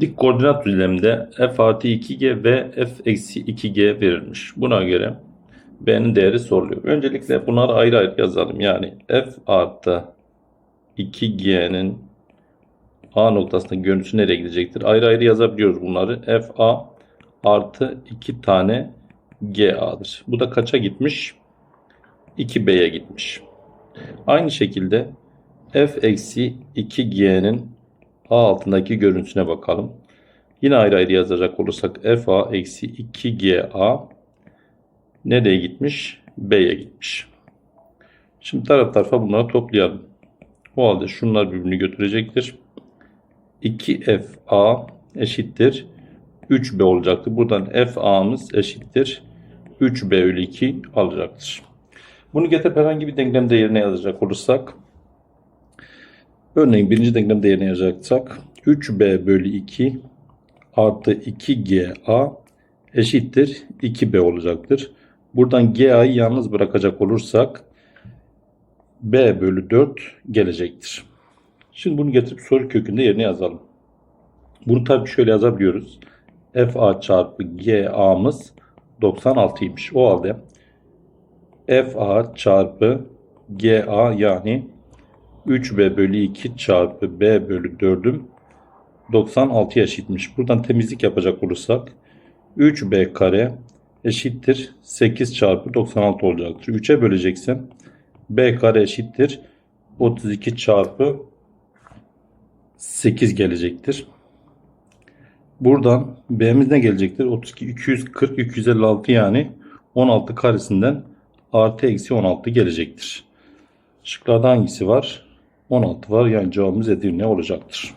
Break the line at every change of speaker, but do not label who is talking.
Dik koordinat düzleminde f artı 2g ve f eksi 2g verilmiş. Buna göre b'nin değeri soruluyor. Öncelikle bunları ayrı ayrı yazalım. Yani f artı 2g'nin a noktasında görüntüsü nereye gidecektir? Ayrı ayrı yazabiliyoruz bunları. f a artı 2 tane ga'dır. Bu da kaça gitmiş? 2b'ye gitmiş. Aynı şekilde f eksi 2g'nin a altındaki görüntüsüne bakalım. Yine ayrı ayrı yazacak olursak f a eksi 2ga nereye gitmiş? b'ye gitmiş. Şimdi taraf tarafa bunları toplayalım. O halde şunlar birbirini götürecektir. 2fa eşittir 3b olacaktır. Buradan fa'mız eşittir 3b bölü 2 alacaktır. Bunu getirip herhangi bir denklem değerine yazacak olursak örneğin birinci denklem değerine yazacaksak 3b bölü 2 artı 2ga eşittir 2b olacaktır. Buradan ga'yı yalnız bırakacak olursak b bölü 4 gelecektir. Şimdi bunu getirip soru kökünde yerine yazalım. Bunu tabii şöyle yazabiliyoruz. fa çarpı ga'mız 96'ymış. O halde fa çarpı ga yani 3b bölü 2 çarpı b bölü 4'üm 96 eşitmiş. Buradan temizlik yapacak olursak 3b kare eşittir 8 çarpı 96 olacaktır. 3'e böleceksem b kare eşittir 32 çarpı 8 gelecektir. Buradan b'miz ne gelecektir? 32, 240, 256 yani 16 karesinden artı eksi 16 gelecektir. Şıklarda hangisi var? 16 var. Yani cevabımız Edirne olacaktır.